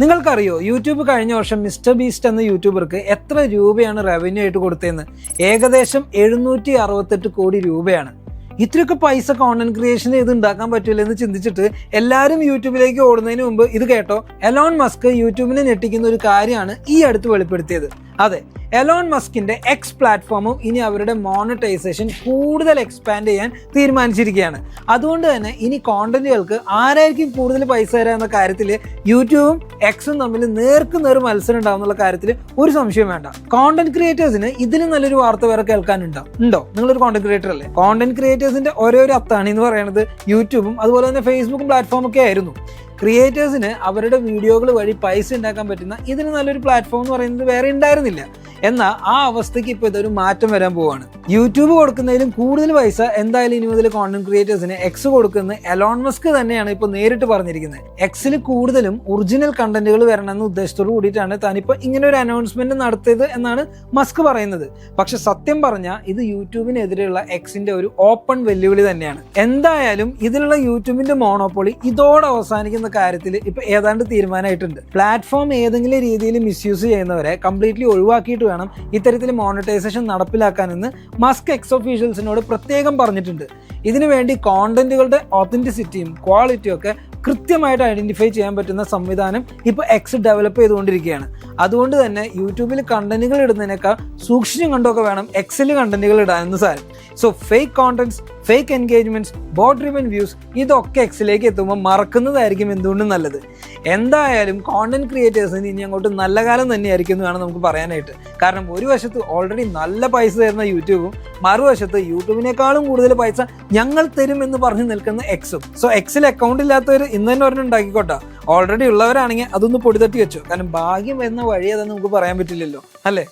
നിങ്ങൾക്കറിയോ യൂട്യൂബ് കഴിഞ്ഞ വർഷം മിസ്റ്റർ ബീസ്റ്റ് എന്ന യൂട്യൂബർക്ക് എത്ര രൂപയാണ് റവന്യൂ ആയിട്ട് കൊടുത്തതെന്ന്? ഏകദേശം എഴുന്നൂറ്റി അറുപത്തെട്ട് കോടി രൂപയാണ്. ഇത്രയൊക്കെ പൈസ കോണ്ടന്റ് ക്രിയേഷൻ ചെയ്ത് ഉണ്ടാക്കാൻ പറ്റില്ല എന്ന് ചിന്തിച്ചിട്ട് എല്ലാവരും യൂട്യൂബിലേക്ക് ഓടുന്നതിന് മുമ്പ് ഇത് കേട്ടോ എലോൺ മസ്ക് യൂട്യൂബിനെ ഞെട്ടിക്കുന്ന ഒരു കാര്യമാണ് ഈ അടുത്ത് വെളിപ്പെടുത്തിയത്. അതെ. എലോൺ മസ്കിന്റെ എക്സ് പ്ലാറ്റ്ഫോമും ഇനി അവരുടെ മോണിറ്റൈസേഷൻ കൂടുതൽ എക്സ്പാൻഡ് ചെയ്യാൻ തീരുമാനിച്ചിരിക്കുകയാണ്. അതുകൊണ്ട് തന്നെ ഇനി കോണ്ടന്റുകൾക്ക് ആരായിരിക്കും കൂടുതൽ പൈസ തരാ എന്ന കാര്യത്തിൽ യൂട്യൂബും എക്സും തമ്മിൽ നേർക്ക് നേർ മത്സരം ഉണ്ടാവും എന്നുള്ള കാര്യത്തിൽ ഒരു സംശയം വേണ്ട. കോണ്ടന്റ് ക്രിയേറ്റേഴ്സിന് ഇതിലും നല്ലൊരു വാർത്ത വേറെ കേൾക്കാനുണ്ടാവും ഉണ്ടോ? നിങ്ങളൊരു കോണ്ടന്റ് ക്രിയേറ്റർ അല്ലേ? കോണ്ടന്റ് ക്രിയേറ്റേഴ്സിന്റെ ഓരോ ഒരു അത്താണി എന്ന് പറയുന്നത് യൂട്യൂബും അതുപോലെ തന്നെ ഫേസ്ബുക്കും പ്ലാറ്റ്ഫോമൊക്കെ ആയിരുന്നു. ക്രിയേറ്റേഴ്സിന് അവരുടെ വീഡിയോകൾ വഴി പൈസ ഉണ്ടാക്കാൻ പറ്റുന്ന ഇതിന് നല്ലൊരു പ്ലാറ്റ്ഫോം എന്ന് പറയുന്നത് വേറെ ഉണ്ടായിരുന്നില്ല. എന്നാൽ ആ അവസ്ഥയ്ക്ക് ഇപ്പോൾ ഇതൊരു മാറ്റം വരാൻ പോവാണ്. യൂട്യൂബ് കൊടുക്കുന്നതിലും കൂടുതൽ പൈസ എന്തായാലും ഇനി മുതൽ കോണ്ടന്റ് ക്രിയേറ്റേഴ്സിന് എക്സ് കൊടുക്കുന്ന എലോൺ മസ്ക് തന്നെയാണ് ഇപ്പോൾ നേരിട്ട് പറഞ്ഞിരിക്കുന്നത്. എക്സിൽ കൂടുതലും ഒറിജിനൽ കണ്ടന്റുകൾ വരണം എന്ന ഉദ്ദേശത്തോട് കൂടിയിട്ടാണ് താനിപ്പോൾ ഇങ്ങനെ ഒരു അനൗൺസ്മെന്റ് നടത്തിയത് എന്നാണ് മസ്ക് പറയുന്നത്. പക്ഷെ സത്യം പറഞ്ഞാൽ ഇത് യൂട്യൂബിനെതിരെയുള്ള എക്സിന്റെ ഒരു ഓപ്പൺ വെല്ലുവിളി തന്നെയാണ്. എന്തായാലും ഇതിലുള്ള യൂട്യൂബിന്റെ മോണോപ്പൊളി ഇതോടെ അവസാനിക്കുന്ന കാര്യത്തിൽ ഇപ്പൊ ഏതാണ്ട് തീരുമാനമായിട്ടുണ്ട് പ്ലാറ്റ്ഫോം ഏതെങ്കിലും രീതിയിൽ മിസ്യൂസ് ചെയ്യുന്നവരെ കംപ്ലീറ്റ്ലി ഒഴിവാക്കിയിട്ട് വേണം ഇത്തരത്തിൽ മോണിറ്റൈസേഷൻ നടപ്പിലാക്കാനെന്ന് മസ്ക് എക്സ് ഒഫീഷ്യൽസിനോട് പ്രത്യേകം പറഞ്ഞിട്ടുണ്ട്. ഇതിനുവേണ്ടി കോണ്ടന്റുകളുടെ ഒത്തന്റിസിറ്റിയും ക്വാളിറ്റിയും ഒക്കെ കൃത്യമായിട്ട് ഐഡന്റിഫൈ ചെയ്യാൻ പറ്റുന്ന സംവിധാനം ഇപ്പോൾ എക്സ് ഡെവലപ്പ് ചെയ്തുകൊണ്ടിരിക്കുകയാണ്. അതുകൊണ്ട് തന്നെ യൂട്യൂബിൽ കണ്ടന്റുകൾ ഇടുന്നതിനേക്കാൾ സൂക്ഷിച്ചും കണ്ടൊക്കെ വേണം എക്സിൽ കണ്ടന്റുകൾ ഇടാനെന്ന് സാരം. So fake contents fake engagements bot driven views ഇതൊക്കെ എക്സിലേക്ക് എത്തുമ്പോൾ മറക്കുന്നതായിരിക്കും എന്തുകൊണ്ടും നല്ലത്. എന്തായാലും കോണ്ടന്റ് ക്രിയേറ്റേഴ്സിന് ഇനി അങ്ങോട്ട് നല്ല കാലം തന്നെയായിരിക്കും എന്ന് വേണം നമുക്ക് പറയാനായിട്ട്. കാരണം ഒരു വശത്ത് ഓൾറെഡി നല്ല പൈസ തരുന്ന യൂട്യൂബും മറുവശത്ത് യൂട്യൂബിനേക്കാളും കൂടുതൽ പൈസ ഞങ്ങൾ തരും എന്ന് പറഞ്ഞു നിൽക്കുന്ന എക്സും സോ എക്സിൽ അക്കൗണ്ട് ഇല്ലാത്തവർ ഇന്ന് തന്നെ ഒരെണ്ണം ഉണ്ടാക്കിക്കോട്ടെ. ഓൾറെഡി ഉള്ളവരാണെങ്കിൽ അതൊന്ന് പൊടിതട്ടി വെച്ചു. കാരണം ഭാഗ്യം എന്ന വഴി അതെന്ന് നമുക്ക് പറയാൻ പറ്റില്ലല്ലോ. അല്ലേ?